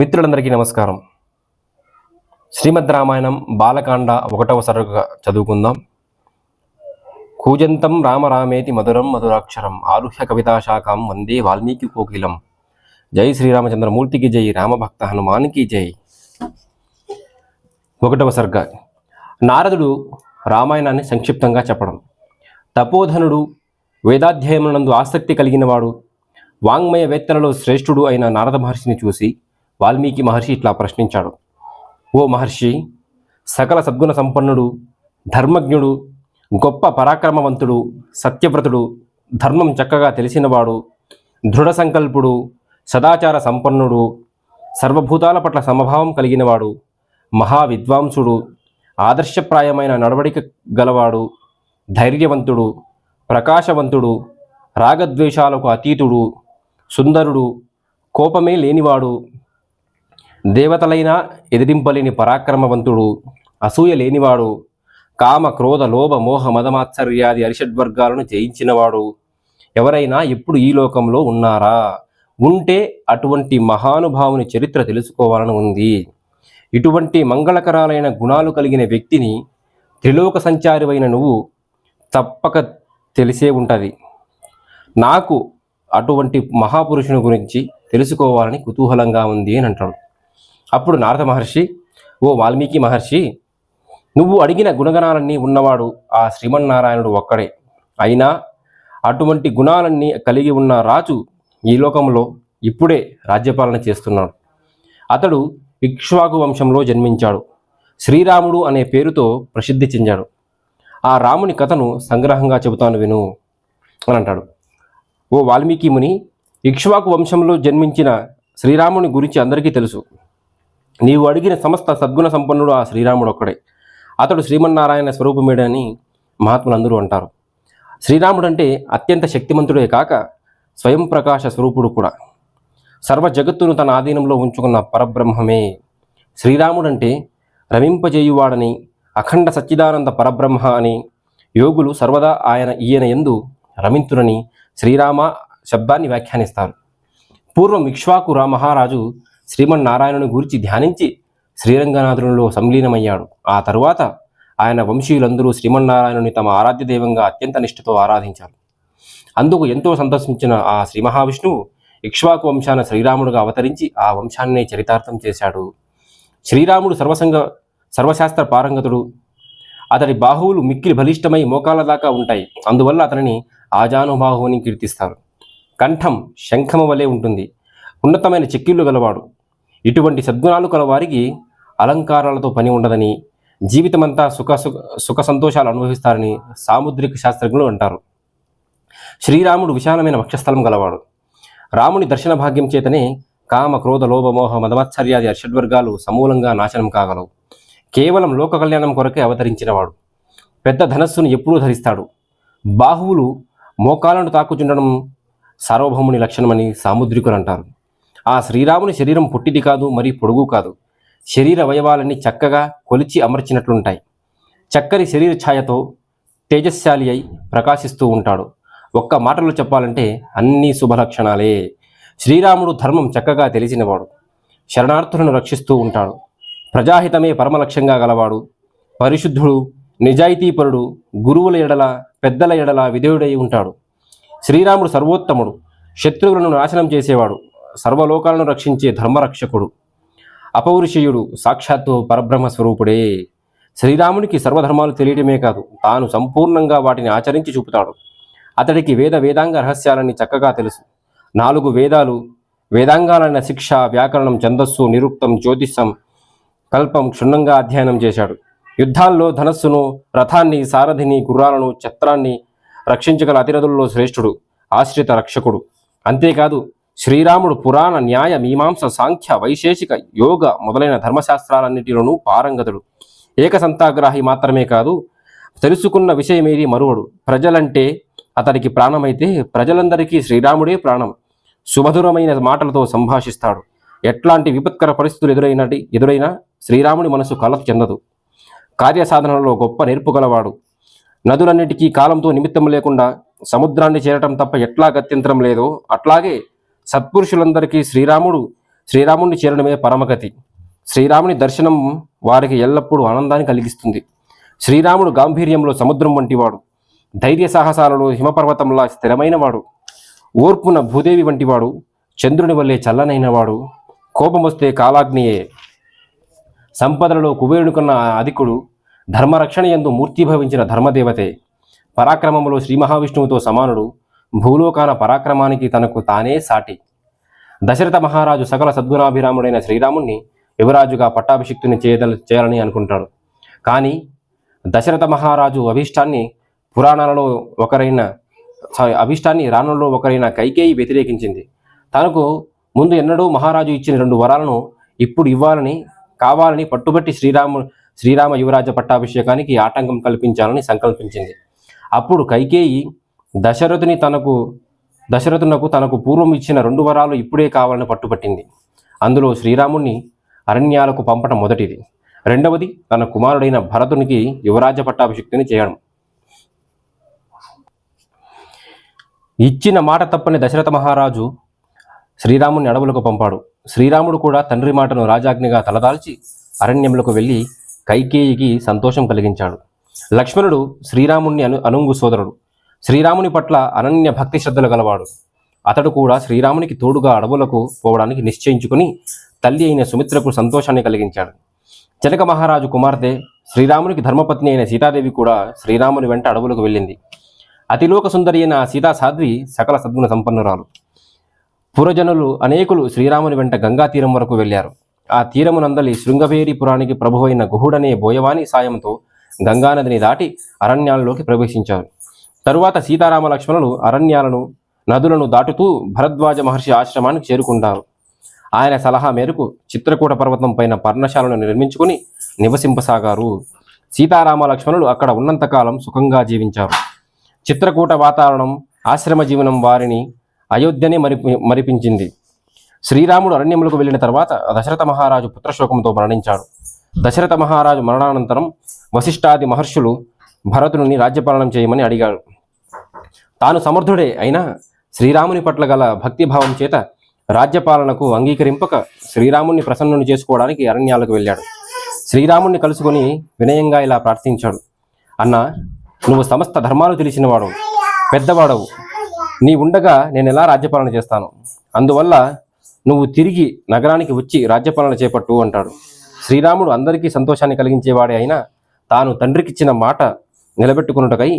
మిత్రులందరికీ నమస్కారం. శ్రీమద్ రామాయణం బాలకాండ ఒకటవ సరుగా చదువుకుందాం. కూజంతం రామరామేతి మధురం మధురాక్షరం ఆరుహ్య కవితా శాఖం వందే వాల్మీకి కోకిలం. జై శ్రీరామచంద్రమూర్తికి జై రామభక్త హనుమానికి జై. ఒకటవ సర్గ. నారదుడు రామాయణాన్ని సంక్షిప్తంగా చెప్పడం. తపోధనుడు వేదాధ్యాయమునందు ఆసక్తి కలిగినవాడు వాంగ్మయ వేత్తలలో శ్రేష్ఠుడు అయిన నారద మహర్షిని చూసి వాల్మీకి మహర్షి ఇట్లా ప్రశ్నించాడు. ఓ మహర్షి సకల సద్గుణ సంపన్నుడు ధర్మజ్ఞుడు గొప్ప పరాక్రమవంతుడు సత్యవ్రతుడు ధర్మం చక్కగా తెలిసినవాడు దృఢ సంకల్పుడు సదాచార సంపన్నుడు సర్వభూతాల పట్ల సమభావం కలిగినవాడు మహా విద్వాంసుడు ఆదర్శప్రాయమైన నడవడిక గలవాడు ధైర్యవంతుడు ప్రకాశవంతుడు రాగద్వేషాలకు అతీతుడు సుందరుడు కోపమే లేనివాడు దేవతలైనా ఎదిరింపలేని పరాక్రమవంతుడు అసూయ లేనివాడు కామ క్రోధ లోభ మోహ మదమాత్సర్యాది అరిషడ్వర్గాలను జయించినవాడు ఎవరైనా ఇప్పుడు ఈ లోకంలో ఉన్నారా? ఉంటే అటువంటి మహానుభావుని చరిత్ర తెలుసుకోవాలని ఉంది. ఇటువంటి మంగళకరాలైన గుణాలు కలిగిన వ్యక్తిని త్రిలోక సంచారివైన నువ్వు తప్పక తెలిసే ఉంటుంది. నాకు అటువంటి మహాపురుషుని గురించి తెలుసుకోవాలని కుతూహలంగా ఉంది అని అంటాడు. అప్పుడు నారద మహర్షి ఓ వాల్మీకి మహర్షి నువ్వు అడిగిన గుణగణాలన్నీ ఉన్నవాడు ఆ శ్రీమన్నారాయణుడు ఒక్కడే. అయినా అటువంటి గుణాలన్నీ కలిగి ఉన్న రాజు ఈ లోకంలో ఇప్పుడే రాజ్యపాలన చేస్తున్నాడు. అతడు ఇక్ష్వాకు వంశంలో జన్మించాడు. శ్రీరాముడు అనే పేరుతో ప్రసిద్ధి చెందాడు. ఆ రాముని కథను సంగ్రహంగా చెబుతాను విను అని అంటాడు. ఓ వాల్మీకి ముని ఇక్ష్వాకు వంశంలో జన్మించిన శ్రీరాముని గురించి అందరికీ తెలుసు. నీవు అడిగిన సమస్త సద్గుణ సంపన్నుడు ఆ శ్రీరాముడు ఒక్కడే అతడు శ్రీమన్నారాయణ స్వరూపమేడని మహాత్ములు అందరూ అంటారు. శ్రీరాముడు అంటే అత్యంత శక్తిమంతుడే కాక స్వయం ప్రకాశ స్వరూపుడు కూడా. సర్వ జగత్తును తన ఆధీనంలో ఉంచుకున్న పరబ్రహ్మమే. శ్రీరాముడంటే రమింపజేయువాడని అఖండ సచ్చిదానంద పరబ్రహ్మ అని యోగులు సర్వదా ఆయన ఈయన ఎందు రమింతురని శ్రీరామ శబ్దాన్ని వ్యాఖ్యానిస్తారు. పూర్వం ఇక్ష్వాకు రా మహారాజు శ్రీమన్నారాయణుని గురించి ధ్యానించి శ్రీరంగనాథునిలో సంలీనమయ్యాడు. ఆ తరువాత ఆయన వంశీయులందరూ శ్రీమన్నారాయణుని తమ ఆరాధ్య దైవంగా అత్యంత నిష్ఠతో ఆరాధించారు. అందుకు ఎంతో సంతోషించిన ఆ శ్రీ మహావిష్ణువు ఇక్ష్వాకు వంశాన శ్రీరాముడుగా అవతరించి ఆ వంశాన్నే చరితార్థం చేశాడు. శ్రీరాముడు సర్వసంగ సర్వశాస్త్ర పారంగతుడు. అతడి బాహువులు మిక్కిలి బలిష్టమై మోకాల దాకా ఉంటాయి. అందువల్ల అతనిని ఆజానుబాహువుని కీర్తిస్తారు. కంఠం శంఖము వలె ఉంటుంది. ఉన్నతమైన చెక్కిళ్ళు గలవాడు. ఇటువంటి సద్గుణాలు కలవారికి అలంకారాలతో పని ఉండదని జీవితమంతా సుఖ సుఖ సుఖ సంతోషాలు అనుభవిస్తారని సాముద్రిక శాస్త్రజ్ఞులు అంటారు. శ్రీరాముడు విశాలమైన వక్షస్థలం గలవాడు. రాముని దర్శన భాగ్యం చేతనే కామ క్రోధ లోభమోహ మదమాత్సర్యాది మదమత్సర్యాది అర్షడ్వర్గాలు సమూలంగా నాశనం కాగలవు. కేవలం లోక కళ్యాణం కొరకే అవతరించినవాడు. పెద్ద ధనస్సును ఎప్పుడూ ధరిస్తాడు. బాహువులు మోకాలను తాకుచుండడం సార్వభౌముని లక్షణమని సాముద్రికులు అంటారు. ఆ శ్రీరాముని శరీరం పుట్టిది కాదు మరి పొడుగు కాదు. శరీర అవయవాలన్నీ చక్కగా కొలిచి అమర్చినట్లుంటాయి. చక్కని శరీర ఛాయతో తేజస్శాలి అయి ప్రకాశిస్తూ ఉంటాడు. ఒక్క మాటలో చెప్పాలంటే అన్నీ శుభలక్షణాలే. శ్రీరాముడు ధర్మం చక్కగా తెలిసినవాడు. శరణార్థులను రక్షిస్తూ ఉంటాడు. ప్రజాహితమే పరమలక్ష్యంగా గలవాడు. పరిశుద్ధుడు నిజాయితీపరుడు గురువుల ఎడల పెద్దల ఎడల విధేయుడై ఉంటాడు. శ్రీరాముడు సర్వోత్తముడు. శత్రువులను నాశనం చేసేవాడు. సర్వలోకాలను రక్షించే ధర్మరక్షకుడు అపౌరుషేయుడు సాక్షాత్తు పరబ్రహ్మ స్వరూపుడే. శ్రీరామునికి సర్వధర్మాలు తెలియటమే కాదు తాను సంపూర్ణంగా వాటిని ఆచరించి చూపుతాడు. అతడికి వేద వేదాంగ రహస్యాలని చక్కగా తెలుసు. నాలుగు వేదాలు వేదాంగాలైన శిక్ష వ్యాకరణం ఛందస్సు నిరుక్తం జ్యోతిష్యం కల్పం క్షుణ్ణంగా అధ్యయనం చేశాడు. యుద్ధాల్లో ధనస్సును రథాన్ని సారథిని గుర్రాలను ఛత్రాన్ని రక్షించగల అతిరథుల్లో శ్రేష్ఠుడు ఆశ్రిత రక్షకుడు. అంతేకాదు శ్రీరాముడు పురాణ న్యాయ మీమాంస సాంఖ్య వైశేషిక యోగ మొదలైన ధర్మశాస్త్రాలన్నిటిలోనూ పారంగతుడు. ఏకసంతాగ్రాహి మాత్రమే కాదు తెలుసుకున్న విషయమేది మరువడు. ప్రజలంటే అతడికి ప్రాణమైతే ప్రజలందరికీ శ్రీరాముడే ప్రాణం. సుమధురమైన మాటలతో సంభాషిస్తాడు. ఎట్లాంటి విపత్కర పరిస్థితులు ఎదురైనటి ఎదురైనా శ్రీరాముడి మనసు కలత చెందదు. కార్యసాధనలో గొప్ప నేర్పు గలవాడు. నదులన్నిటికీ కాలంతో నిమిత్తం లేకుండా సముద్రాన్ని చేరటం తప్ప ఎట్లా గత్యంతరం లేదో అట్లాగే సత్పురుషులందరికీ శ్రీరాముడు శ్రీరాముడిని చేరడమే పరమగతి. శ్రీరాముని దర్శనం వారికి ఎల్లప్పుడూ ఆనందాన్ని కలిగిస్తుంది. శ్రీరాముడు గాంభీర్యంలో సముద్రం వంటివాడు. ధైర్య సాహసాలలో హిమపర్వతంలా స్థిరమైనవాడు. ఓర్పున భూదేవి వంటివాడు. చంద్రుని వల్లే చల్లనైనవాడు. కోపం వస్తే కాలాగ్నియే. సంపదలలో కుబేరుడు కన్నా అధికుడు. ధర్మరక్షణ యందు మూర్తిభవించిన ధర్మదేవతే. పరాక్రమంలో శ్రీ మహావిష్ణువుతో సమానుడు. భూలోకాన పరాక్రమానికి తనకు తానే సాటి. దశరథ మహారాజు సకల సద్గుణాభిరాముడైన శ్రీరాముణ్ణి యువరాజుగా పట్టాభిషిక్తుని చేయదల చేయాలని అనుకుంటాడు. కానీ దశరథ మహారాజు అభీష్టాన్ని పురాణాలలో ఒకరైన సారీ అభీష్టాన్ని రాణుల్లో ఒకరైన కైకేయి వ్యతిరేకించింది. తనకు ముందు ఎన్నడూ మహారాజు ఇచ్చిన రెండు వరాలను ఇప్పుడు ఇవ్వాలని కావాలని పట్టుబట్టి శ్రీరాము శ్రీరామ యువరాజ పట్టాభిషేకానికి ఆటంకం కల్పించాలని సంకల్పించింది. అప్పుడు కైకేయి దశరథుని తనకు దశరథునకు తనకు పూర్వం ఇచ్చిన రెండు వరాలు ఇప్పుడే కావాలని పట్టుపట్టింది. అందులో శ్రీరాముణ్ణి అరణ్యాలకు పంపటం మొదటిది. రెండవది తన కుమారుడైన భరతునికి యువరాజ పట్టాభిషిక్తిని చేయడం. ఇచ్చిన మాట తప్పని దశరథ మహారాజు శ్రీరాముని అడవులకు పంపాడు. శ్రీరాముడు కూడా తండ్రి మాటను రాజాజ్ఞగా తలదాల్చి అరణ్యములకు వెళ్ళి కైకేయికి సంతోషం కలిగించాడు. లక్ష్మణుడు శ్రీరాముణ్ణి అను అనుంగు సోదరుడు. శ్రీరాముని పట్ల అనన్య భక్తి శ్రద్ధలు గలవాడు. అతడు కూడా శ్రీరామునికి తోడుగా అడవులకు పోవడానికి నిశ్చయించుకుని తల్లి అయిన సుమిత్రకు సంతోషాన్ని కలిగించాడు. జనక మహారాజు కుమార్తె శ్రీరామునికి ధర్మపత్ని అయిన సీతాదేవి కూడా శ్రీరాముని వెంట అడవులకు వెళ్ళింది. అతిలోక సుందరి అయిన సీతా సాధ్వి సకల సద్గుణ సంపన్నురాలు. పురజనులు అనేకులు శ్రీరాముని వెంట గంగా తీరం వరకు వెళ్ళారు. ఆ తీరమునందలి శృంగవేరి పురానికి ప్రభువైన గుహుడనే బోయవాణి సాయంతో గంగానదిని దాటి అరణ్యాలలోకి ప్రవేశించారు. తరువాత సీతారామ లక్ష్మణులు అరణ్యాలను నదులను దాటుతూ భరద్వాజ మహర్షి ఆశ్రమానికి చేరుకుంటారు. ఆయన సలహా మేరకు చిత్రకూట పర్వతం పైన పర్ణశాలను నిర్మించుకుని నివసింపసాగారు. సీతారామ లక్ష్మణులు అక్కడ ఉన్నంతకాలం సుఖంగా జీవించారు. చిత్రకూట వాతావరణం ఆశ్రమ జీవనం వారిని అయోధ్యనే మరి మరిపించింది. శ్రీరాముడు అరణ్యములకు వెళ్ళిన తర్వాత దశరథ మహారాజు పుత్రశోకంతో మరణించాడు. దశరథ మహారాజు మరణానంతరం వశిష్ఠాది మహర్షులు భరతుని రాజ్యపాలనం చేయమని అడిగాడు. తాను సమర్థుడే అయినా శ్రీరాముని పట్ల గల భక్తిభావం చేత రాజ్యపాలనకు అంగీకరింపక శ్రీరాముణ్ణి ప్రసన్నుని చేసుకోవడానికి అరణ్యాలకు వెళ్ళాడు. శ్రీరాముణ్ణి కలుసుకొని వినయంగా ఇలా ప్రార్థించాడు. అన్న నువ్వు సమస్త ధర్మాలు తెలిసినవాడు పెద్దవాడవు. నీ ఉండగా నేను ఎలా రాజ్యపాలన చేస్తాను? అందువల్ల నువ్వు తిరిగి నగరానికి వచ్చి రాజ్యపాలన చేపట్టు అంటాడు. శ్రీరాముడు అందరికీ సంతోషాన్ని కలిగించేవాడే అయినా తాను తండ్రికిచ్చిన మాట నిలబెట్టుకున్నటకై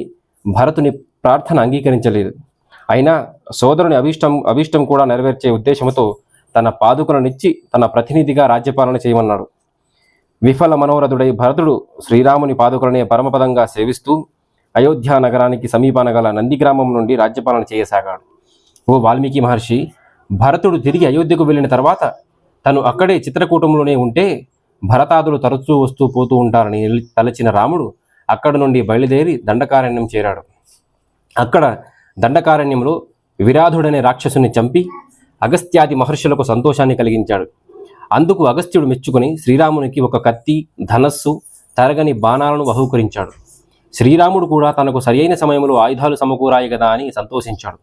భరతుని ప్రార్థన అంగీకరించలేదు. అయినా సోదరుని అభీష్టం అభీష్టం కూడా నెరవేర్చే ఉద్దేశంతో తన పాదుకలనిచ్చి తన ప్రతినిధిగా రాజ్యపాలన చేయమన్నాడు. విఫల మనోరథుడై భరతుడు శ్రీరాముని పాదుకలనే పరమపదంగా సేవిస్తూ అయోధ్య నగరానికి సమీపాన గల నందిగ్రామం నుండి రాజ్యపాలన చేయసాగాడు. ఓ వాల్మీకి మహర్షి భరతుడు తిరిగి అయోధ్యకు వెళ్ళిన తర్వాత తను అక్కడే చిత్రకూటంలోనే ఉంటే భరతాదులు తరచూ వస్తూ పోతూ ఉంటారని తలచిన రాముడు అక్కడ నుండి బయలుదేరి దండకారణ్యం చేరాడు. అక్కడ దండకారణ్యంలో విరాధుడనే రాక్షసుని చంపి అగస్త్యాది మహర్షులకు సంతోషాన్ని కలిగించాడు. అందుకు అగస్త్యుడు మెచ్చుకొని శ్రీరామునికి ఒక కత్తి ధనస్సు తరగని బాణాలను బహూకరించాడు. శ్రీరాముడు కూడా తనకు సరియైన సమయంలో ఆయుధాలు సమకూరాయి కదా అని సంతోషించాడు.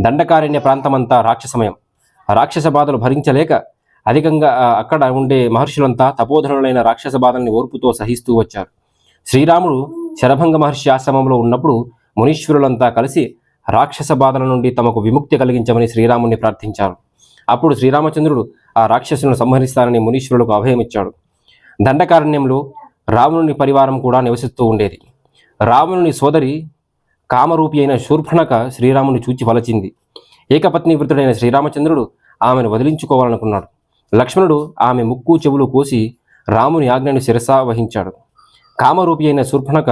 దండకారణ్య ప్రాంతమంతా రాక్షసమయం. రాక్షస బాధలు భరించలేక అధికంగా అక్కడ ఉండే మహర్షులంతా తపోధనులైన రాక్షస బాధల్ని ఓర్పుతో సహిస్తూ వచ్చారు. శ్రీరాముడు శరభంగ మహర్షి ఆశ్రమంలో ఉన్నప్పుడు మునీశ్వరులంతా కలిసి రాక్షస బాధల నుండి తమకు విముక్తి కలిగించమని శ్రీరాముని ప్రార్థించారు. అప్పుడు శ్రీరామచంద్రుడు ఆ రాక్షసులను సంహరిస్తానని మునీశ్వరులకు అభయమిచ్చాడు దండకారణ్యంలో రావణుని పరివారం కూడా నివసిస్తూ ఉండేది. రావణుని సోదరి కామరూపి అయిన శూర్పణక శ్రీరాముని చూచి వలచింది. ఏకపత్ని వృత్తుడైన శ్రీరామచంద్రుడు ఆమెను వదిలించుకోవాలనుకున్నాడు. లక్ష్మణుడు ఆమె ముక్కు చెవులు కోసి రాముని ఆజ్ఞను శిరసా వహించాడు. కామరూపి అయిన శూర్పణక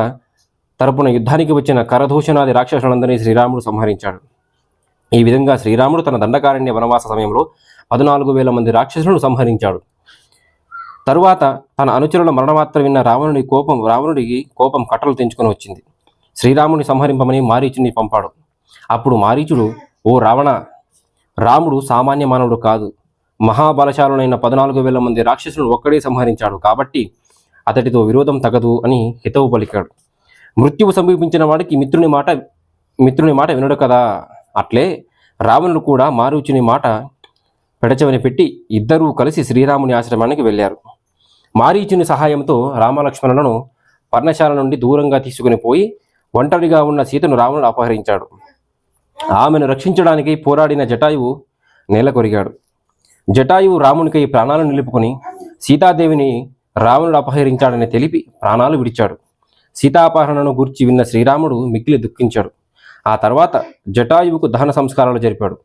తరపున యుద్ధానికి వచ్చిన కరదూషణాది రాక్షసులందరినీ శ్రీరాముడు సంహరించాడు. ఈ విధంగా శ్రీరాముడు తన దండకారణ్య వనవాస సమయంలో పద్నాలుగు వేల మంది రాక్షసులను సంహరించాడు. తరువాత తన అనుచరుల మరణవార్త విన్న రావణుడి కోపం రావణుడికి కోపం కట్టలు తెంచుకొని వచ్చింది. శ్రీరాముని సంహరింపమని మారీచుని పంపాడు. అప్పుడు మారీచుడు ఓ రావణ రాముడు సామాన్య మానవుడు కాదు. మహాబలశాలునైన పద్నాలుగు వేల మంది రాక్షసులను ఒక్కడే సంహరించాడు. కాబట్టి అతడితో విరోధం తగదు అని హితవు పలికాడు. మృత్యువు సమీపించిన వాడికి మిత్రుని మాట మిత్రుని మాట వినడు కదా. అట్లే రావణుడు కూడా మారుచుని మాట పెడచవని పెట్టి ఇద్దరూ కలిసి శ్రీరాముని ఆశ్రమానికి వెళ్ళారు. మారీచుని సహాయంతో రామలక్ష్మణులను పర్ణశాల నుండి దూరంగా తీసుకుని పోయి ఒంటరిగా ఉన్న సీతను రావణుడు అపహరించాడు. ఆమెను రక్షించడానికి పోరాడిన జటాయువు నేలకొరిగాడు. జటాయువు రామునికై ప్రాణాలు నిలుపుకొని సీతాదేవిని రావణుడు అపహరించాడని తెలిపి ప్రాణాలు విడిచాడు. సీతాపహరణను గూర్చి విన్న శ్రీరాముడు మిక్కిలి దుఃఖించాడు. ఆ తర్వాత జటాయువుకు దహన సంస్కారాలు జరిపాడు.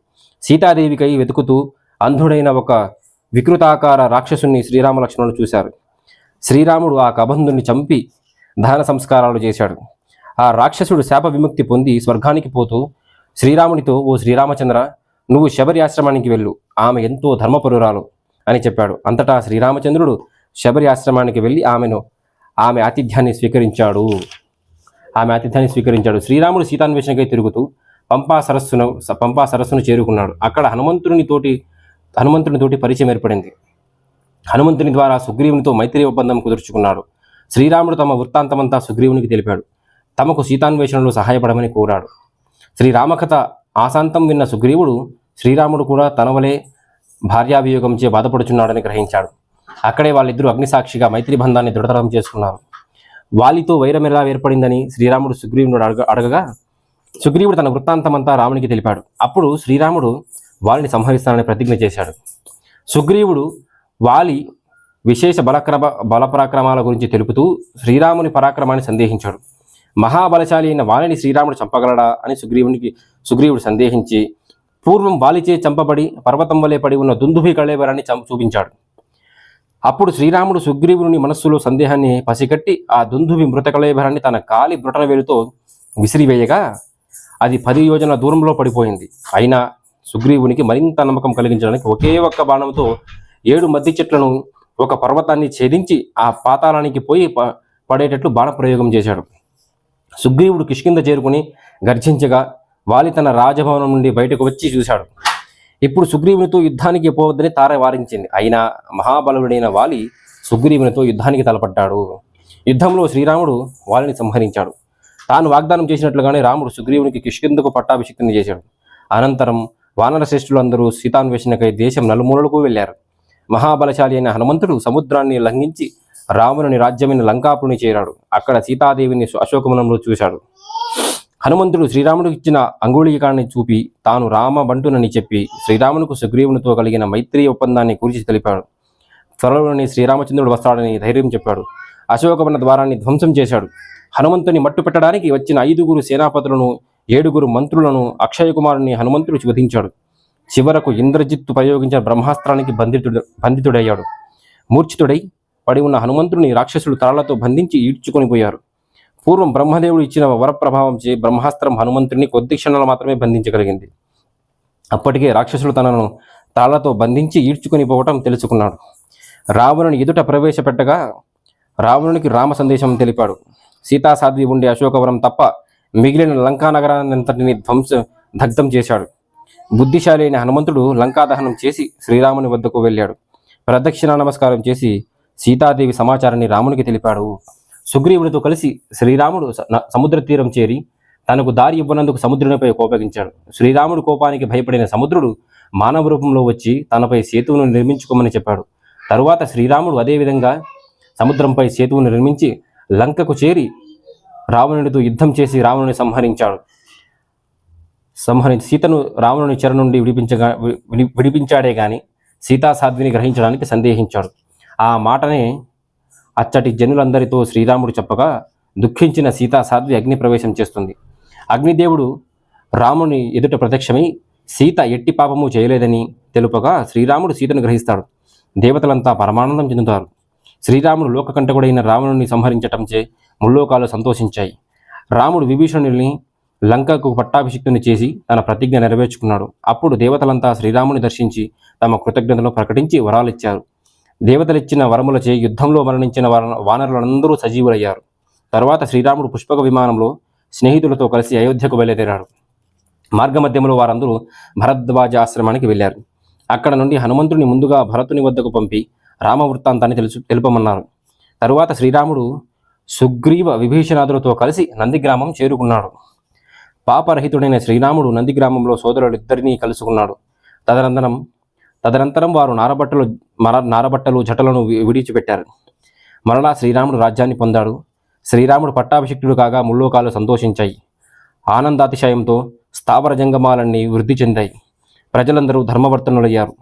సీతాదేవికై వెతుకుతూ అంధుడైన ఒక వికృతాకార రాక్షసుని శ్రీరామ లక్ష్మణులు చూశారు. శ్రీరాముడు ఆ కబంధుని చంపి దహన సంస్కారాలు చేశాడు. ఆ రాక్షసుడు శాప విముక్తి పొంది స్వర్గానికి పోతూ శ్రీరామునితో ఓ శ్రీరామచంద్ర నువ్వు శబరి ఆశ్రమానికి వెళ్ళు. ఆమె ఎంతో ధర్మపరురాలు అని చెప్పాడు. అంతటా శ్రీరామచంద్రుడు శబరి ఆశ్రమానికి వెళ్ళి ఆమెను ఆమె ఆతిథ్యాన్ని స్వీకరించాడు. ఆమె ఆతిథ్యాన్ని స్వీకరించాడు. శ్రీరాముడు సీతాన్వేషణకై తిరుగుతూ పంపా సరస్సును పంపా సరస్సును చేరుకున్నాడు. అక్కడ హనుమంతుని తోటి హనుమంతుని తోటి పరిచయం ఏర్పడింది. హనుమంతుని ద్వారా సుగ్రీవునితో మైత్రి ఒప్పందం కుదుర్చుకున్నాడు. శ్రీరాముడు తమ వృత్తాంతమంతా సుగ్రీవునికి తెలిపాడు. తమకు సీతాన్వేషణలో సహాయపడమని కోరాడు. శ్రీరామకథ ఆశాంతం విన్న సుగ్రీవుడు శ్రీరాముడు కూడా తన వలె భార్యాభియోగంచే బాధపడుచున్నాడని గ్రహించాడు. అక్కడే వాళ్ళిద్దరూ అగ్నిసాక్షిగా మైత్రి బంధాన్ని దృఢతరం చేసుకున్నారు. వాలితో వైరం ఎలా ఏర్పడిందని శ్రీరాముడు సుగ్రీవుడు అడగ అడగగా సుగ్రీవుడు తన వృత్తాంతమంతా రామునికి తెలిపాడు. అప్పుడు శ్రీరాముడు వాలిని సంహరిస్తానని ప్రతిజ్ఞ చేశాడు. సుగ్రీవుడు వాలి విశేష బలక్రమ బలపరాక్రమాల గురించి తెలుపుతూ శ్రీరాముని పరాక్రమాన్ని సందేహించాడు. మహాబలశాలి అయిన వాలిని శ్రీరాముడు చంపగలడా అని సుగ్రీవునికి సుగ్రీవుడు సందేహించి పూర్వం వాలిచే చంపబడి పర్వతం వలె పడి ఉన్న దుందుభి కళేవరాన్ని చంప చూపించాడు. అప్పుడు శ్రీరాముడు సుగ్రీవుని మనస్సులో సందేహాన్ని పసిగట్టి ఆ దుందువి మృతకలేభరాన్ని తన కాలి బ్రొటన వేలుతో విసిరివేయగా అది పది యోజన దూరంలో పడిపోయింది. అయినా సుగ్రీవునికి మరింత నమ్మకం కలిగించడానికి ఒకే ఒక్క బాణంతో ఏడు మద్ది చెట్లను ఒక పర్వతాన్ని ఛేదించి ఆ పాతాళానికి పోయి ప- పడేటట్లు బాణప్రయోగం చేశాడు. సుగ్రీవుడు కిష్కింద చేరుకుని గర్జించగా వాలి తన రాజభవనం నుండి బయటకు వచ్చి చూశాడు. ఇప్పుడు సుగ్రీవునితో యుద్ధానికి పోవద్దని తార వారించింది. అయినా మహాబలుడైన వాలి సుగ్రీవునితో యుద్ధానికి తలపడ్డాడు. యుద్ధంలో శ్రీరాముడు వాలిని సంహరించాడు. తాను వాగ్దానం చేసినట్లుగానే రాముడు సుగ్రీవునికి కిష్కిందుకు పట్టాభిషిక్తిని చేశాడు. అనంతరం వానర శ్రేష్ఠులందరూ సీతాన్వేషణకై దేశం నలుమూలలకు వెళ్ళారు. మహాబలశాలి అయిన హనుమంతుడు సముద్రాన్ని లంఘించి రావణుని రాజ్యమైన లంకాపురిని చేరాడు. అక్కడ సీతాదేవిని అశోకమనంలో చూశాడు. హనుమంతుడు శ్రీరాముడికి ఇచ్చిన అంగుళీకాన్ని చూపి తాను రామ బంటునని చెప్పి శ్రీరామునికి సుగ్రీవునితో కలిగిన మైత్రి ఒప్పందాన్ని గురించి తెలిపాడు. త్వరలోని శ్రీరామచంద్రుడు వస్తాడని ధైర్యం చెప్పాడు. అశోకవన ద్వారాన్ని ధ్వంసం చేశాడు. హనుమంతుని మట్టు పెట్టడానికి వచ్చిన ఐదుగురు సేనాపతులను ఏడుగురు మంత్రులను అక్షయ కుమారుని హనుమంతుడు వధించాడు చివరకు ఇంద్రజిత్తు ప్రయోగించిన బ్రహ్మాస్త్రానికి బంధితుడు బంధితుడయ్యాడు. మూర్ఛితుడై పడి ఉన్న హనుమంతుడిని రాక్షసులు తాళ్ళతో బంధించి ఈడ్చుకొని పోయారు. పూర్వం బ్రహ్మదేవుడు ఇచ్చిన వరప్రభావం చే బ్రహ్మాస్త్రం హనుమంతుడిని కొద్ది క్షణాలు మాత్రమే బంధించగలిగింది. అప్పటికే రాక్షసులు తనను తాళ్ళతో బంధించి ఈడ్చుకొని పోవటం తెలుసుకున్నాడు. రావణుని ఎదుట ప్రవేశపెట్టగా రావణునికి రామ సందేశం తెలిపాడు. సీతాసాధ్వి ఉండే అశోకవరం తప్ప మిగిలిన లంకా నగరాన్నంతటిని ధ్వంస దగ్ధం చేశాడు. బుద్ధిశాలి అయిన హనుమంతుడు లంకా దహనం చేసి శ్రీరాముని వద్దకు వెళ్ళాడు. ప్రదక్షిణ నమస్కారం చేసి సీతాదేవి సమాచారాన్ని రామునికి తెలిపాడు. సుగ్రీవునితో కలిసి శ్రీరాముడు స- సముద్ర తీరం చేరి తనకు దారి ఇవ్వనందుకు సముద్రునిపై కోపగించాడు. శ్రీరాముడు కోపానికి భయపడిన సముద్రుడు మానవ రూపంలో వచ్చి తనపై సేతువును నిర్మించుకోమని చెప్పాడు. తరువాత శ్రీరాముడు అదేవిధంగా సముద్రంపై సేతువును నిర్మించి లంకకు చేరి రావణుడితో యుద్ధం చేసి రావణుని సంహరించాడు. సంహరించి సీతను రావణుని చెర నుండి విడిపించగా విడి- విడిపించాడే గాని సీతాసాధ్విని గ్రహించడానికి సందేహించాడు. ఆ మాటనే అచ్చటి జనులందరితో శ్రీరాముడు చెప్పగా దుఃఖించిన సీతాసాధ్వి అగ్ని ప్రవేశం చేస్తుంది. అగ్నిదేవుడు రాముని ఎదుట ప్రత్యక్షమై సీత ఎట్టి పాపము చేయలేదని తెలుపగా శ్రీరాముడు సీతను గ్రహిస్తాడు. దేవతలంతా పరమానందం చెందుతారు. శ్రీరాముడు లోకకంటకుడైన రావణుని సంహరించటంచే ముల్లోకాలు సంతోషించాయి. రాముడు విభీషణుని లంకకు పట్టాభిషిక్తుని చేసి తన ప్రతిజ్ఞ నెరవేర్చుకున్నాడు. అప్పుడు దేవతలంతా శ్రీరాముని దర్శించి తమ కృతజ్ఞతను ప్రకటించి వరాలిచ్చారు. దేవతలిచ్చిన వరములచే యుద్ధంలో మరణించిన వానరులందరూ సజీవులయ్యారు. తర్వాత శ్రీరాముడు పుష్పక విమానంలో స్నేహితులతో కలిసి అయోధ్యకు బయలుదేరాడు మార్గమధ్యంలో వారందరూ భరద్వాజ ఆశ్రమానికి వెళ్ళారు. అక్కడ నుండి హనుమంతుని ముందుగా భరతుని వద్దకు పంపి రామవృత్తాంతాన్ని తెలుసు తెలుపమన్నారు. తరువాత శ్రీరాముడు సుగ్రీవ విభీషణాదులతో కలిసి నందిగ్రామం చేరుకున్నాడు. పాపరహితుడైన శ్రీరాముడు నందిగ్రామంలో సోదరులిద్దరినీ కలుసుకున్నాడు. తదనంతరం తదనంతరం వారు నారబట్టలు మర నారబట్టలు జటలను విడిచిపెట్టారు మరలా శ్రీరాముడు రాజ్యాన్ని పొందాడు. శ్రీరాముడు పట్టాభిషిక్తుడు కాగా ముల్లోకాలు సంతోషించాయి. ఆనందాతిశయంతో స్థావర జంగమాలన్నీ వృద్ధి చెందాయి. ప్రజలందరూ ధర్మవర్తనులయ్యారు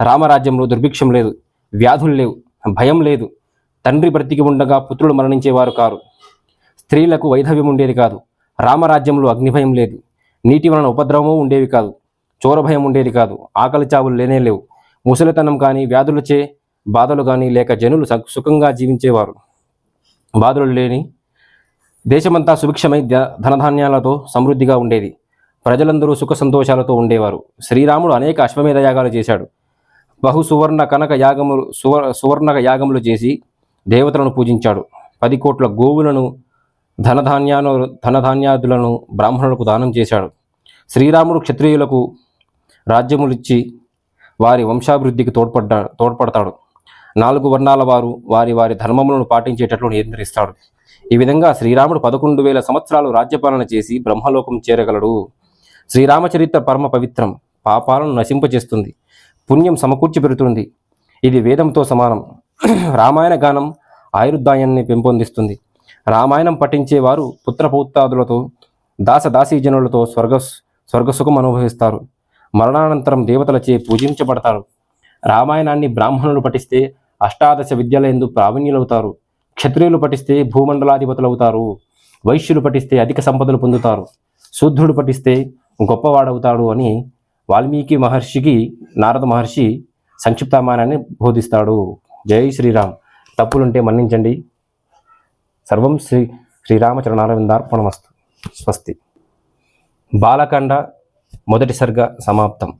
రామరాజ్యంలో దుర్భిక్షం లేదు వ్యాధులు లేవు భయం లేదు. తండ్రి బ్రతికి ఉండగా పుత్రులు మరణించేవారు కారు. స్త్రీలకు వైధవ్యం ఉండేది కాదు. రామరాజ్యంలో అగ్నిభయం లేదు. నీటి వలన ఉపద్రవము ఉండేవి కాదు. చోరభయం ఉండేది కాదు. ఆకలి చావులు లేనే లేవు. ముసలితనం కానీ వ్యాధులచే బాధలు కానీ లేక జనులు సుఖంగా జీవించేవారు. బాధలు లేని దేశమంతా సుభిక్షమై ధనధాన్యాలతో సమృద్ధిగా ఉండేది. ప్రజలందరూ సుఖ సంతోషాలతో ఉండేవారు. శ్రీరాముడు అనేక అశ్వమేధ యాగాలు చేశాడు. బహు సువర్ణ కనక యాగములు సువర్ సువర్ణ యాగములు చేసి దేవతలను పూజించాడు. పది కోట్ల గోవులను ధనధాన్యాను ధనధాన్యాదులను బ్రాహ్మణులకు దానం చేశాడు. శ్రీరాముడు క్షత్రియులకు రాజ్యములిచ్చి వారి వంశాభివృద్ధికి తోడ్పడ్డా తోడ్పడతాడు. నాలుగు వర్ణాల వారు వారి వారి ధర్మములను పాటించేటట్లు నియంత్రిస్తాడు. ఈ విధంగా శ్రీరాముడు పదకొండు వేల సంవత్సరాలు రాజ్యపాలన చేసి బ్రహ్మలోకం చేరగలడు. శ్రీరామచరిత్ర పరమ పవిత్రం పాపాలను నశింపచేస్తుంది పుణ్యం సమకూర్చి పెడుతుంది. ఇది వేదంతో సమానం. రామాయణ గానం ఆయుర్దాయాన్ని పెంపొందిస్తుంది. రామాయణం పఠించేవారు పుత్రపౌత్రాదులతో దాసదాసీజనులతో స్వర్గ స్వర్గసుఖం అనుభవిస్తారు. మరణానంతరం దేవతలచే పూజించబడతారు. రామాయణాన్ని బ్రాహ్మణులు పఠిస్తే అష్టాదశ విద్యలందు ప్రావీణ్యులవుతారు. క్షత్రియులు పఠిస్తే భూమండలాధిపతులవుతారు. వైశ్యులు పఠిస్తే అధిక సంపదలు పొందుతారు. శూద్రుడు పఠిస్తే గొప్పవాడవుతాడు అని వాల్మీకి మహర్షికి నారద మహర్షి సంక్షిప్తమానాన్ని బోధిస్తాడు. జై శ్రీరామ్. తప్పులుంటే మన్నించండి. సర్వం శ్రీ శ్రీరామచరణారవిందార్పణమస్తు. స్వస్తి. బాలకండ మొదటి సమాప్తం.